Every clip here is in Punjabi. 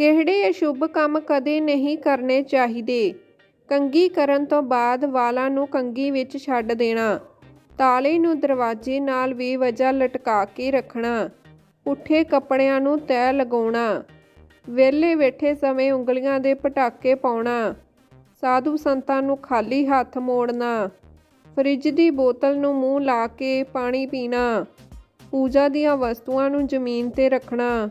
ਕਿਹੜੇ ਅਸ਼ੁਭ ਕੰਮ ਕਦੇ ਨਹੀਂ ਕਰਨੇ ਚਾਹੀਦੇ? ਕੰਘੀ ਕਰਨ ਤੋਂ ਬਾਅਦ ਵਾਲਾਂ ਨੂੰ ਕੰਘੀ ਵਿੱਚ ਛੱਡ ਦੇਣਾ, ਤਾਲੇ ਨੂੰ ਦਰਵਾਜ਼ੇ ਨਾਲ ਬੇਵਜ੍ਹਾ ਲਟਕਾ ਕੇ ਰੱਖਣਾ, ਪੁੱਠੇ ਕੱਪੜਿਆਂ ਨੂੰ ਤੈਅ ਲਗਾਉਣਾ, ਵਿਹਲੇ ਬੈਠੇ ਸਮੇਂ ਉਂਗਲੀਆਂ ਦੇ ਪਟਾਕੇ ਪਾਉਣਾ, ਸਾਧੂ ਸੰਤਾਂ ਨੂੰ ਖਾਲੀ ਹੱਥ ਮੋੜਨਾ, ਫਰਿੱਜ ਦੀ ਬੋਤਲ ਨੂੰ ਮੂੰਹ ਲਾ ਕੇ ਪਾਣੀ ਪੀਣਾ, ਪੂਜਾ ਦੀਆਂ ਵਸਤੂਆਂ ਨੂੰ ਜ਼ਮੀਨ ਤੇ ਰੱਖਣਾ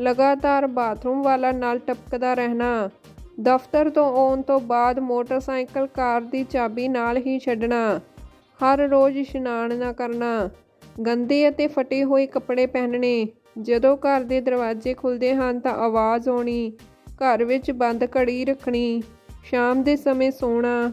ਲਗਾਤਾਰ ਬਾਥਰੂਮ ਵਾਲਾ ਨਾਲ ਟਪਕਦਾ ਰਹਿਣਾ। ਦਫ਼ਤਰ ਤੋਂ ਆਉਣ ਤੋਂ ਬਾਅਦ ਮੋਟਰਸਾਈਕਲ ਕਾਰ ਦੀ ਚਾਬੀ ਨਾਲ ਹੀ ਛੱਡਣਾ। ਹਰ ਰੋਜ਼ ਇਸ਼ਨਾਨ ਨਾ ਕਰਨਾ। ਗੰਦੇ ਅਤੇ ਫਟੇ ਹੋਏ ਕੱਪੜੇ ਪਹਿਨਣੇ। ਜਦੋਂ ਘਰ ਦੇ ਦਰਵਾਜ਼ੇ ਖੁੱਲਦੇ ਹਨ ਤਾਂ ਆਵਾਜ਼ ਆਉਣੀ। ਘਰ ਵਿੱਚ ਬੰਦ ਘੜੀ ਰੱਖਣੀ। ਸ਼ਾਮ ਦੇ ਸਮੇਂ ਸੌਣਾ।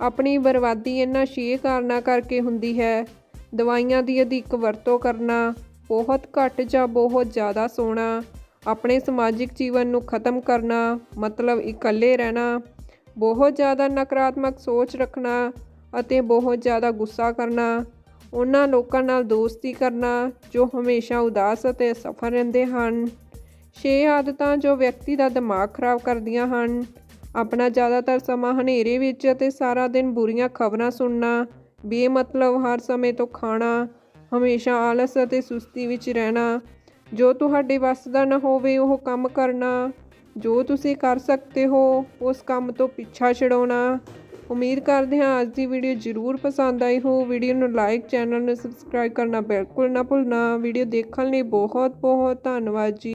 ਆਪਣੀ ਬਰਬਾਦੀ ਇਹਨਾਂ ਛੇ ਕਾਰਨਾਂ ਕਰਕੇ ਹੁੰਦੀ ਹੈ। ਦਵਾਈਆਂ ਦੀ ਅਧਿਕ ਵਰਤੋਂ ਕਰਨਾ। ਬਹੁਤ ਘੱਟ ਜਾਂ ਬਹੁਤ ਜ਼ਿਆਦਾ ਸੌਣਾ। ਆਪਣੇ ਸਮਾਜਿਕ ਜੀਵਨ ਨੂੰ ਖਤਮ ਕਰਨਾ, ਮਤਲਬ ਇਕੱਲੇ ਰਹਿਣਾ, ਬਹੁਤ ਜ਼ਿਆਦਾ ਨਕਾਰਾਤਮਕ ਸੋਚ ਰੱਖਣਾ ਅਤੇ ਬਹੁਤ ਜ਼ਿਆਦਾ ਗੁੱਸਾ ਕਰਨਾ, ਉਹਨਾਂ ਲੋਕਾਂ ਨਾਲ ਦੋਸਤੀ ਕਰਨਾ ਜੋ ਹਮੇਸ਼ਾ ਉਦਾਸ ਅਤੇ ਅਸਫਲ ਰਹਿੰਦੇ ਹਨ। ਛੇ ਆਦਤਾਂ ਜੋ ਵਿਅਕਤੀ ਦਾ ਦਿਮਾਗ ਖਰਾਬ ਕਰਦੀਆਂ ਹਨ। ਆਪਣਾ ਜ਼ਿਆਦਾਤਰ ਸਮਾਂ ਹਨੇਰੇ ਵਿੱਚ ਅਤੇ ਸਾਰਾ ਦਿਨ ਬੁਰੀਆਂ ਖਬਰਾਂ ਸੁਣਨਾ, ਬੇਮਤਲਬ ਹਰ ਸਮੇਂ ਤੋਂ ਖਾਣਾ, ਹਮੇਸ਼ਾ ਆਲਸ ਅਤੇ ਸੁਸਤੀ ਵਿੱਚ ਰਹਿਣਾ ਜੋ ਤੁਹਾਡੇ ਵੱਸ ਦਾ ਨਾ ਹੋਵੇ, ਉਹ ਕੰਮ ਕਰਨਾ। ਜੋ ਤੁਸੀਂ ਕਰ ਸਕਦੇ ਹੋ, ਉਸ ਕੰਮ ਤੋਂ ਪਿੱਛਾ ਛਡਾਉਣਾ। ਉਮੀਦ ਕਰਦੇ ਹਾਂ ਅੱਜ ਦੀ ਵੀਡੀਓ ਜ਼ਰੂਰ ਪਸੰਦ ਆਈ ਹੋ ਵੀਡੀਓ ਨੂੰ ਲਾਈਕ ਚੈਨਲ ਨੂੰ ਸਬਸਕ੍ਰਾਈਬ ਕਰਨਾ ਬਿਲਕੁਲ ਨਾ ਭੁੱਲਣਾ। ਵੀਡੀਓ ਦੇਖਣ ਲਈ ਬਹੁਤ ਬਹੁਤ ਧੰਨਵਾਦ ਜੀ।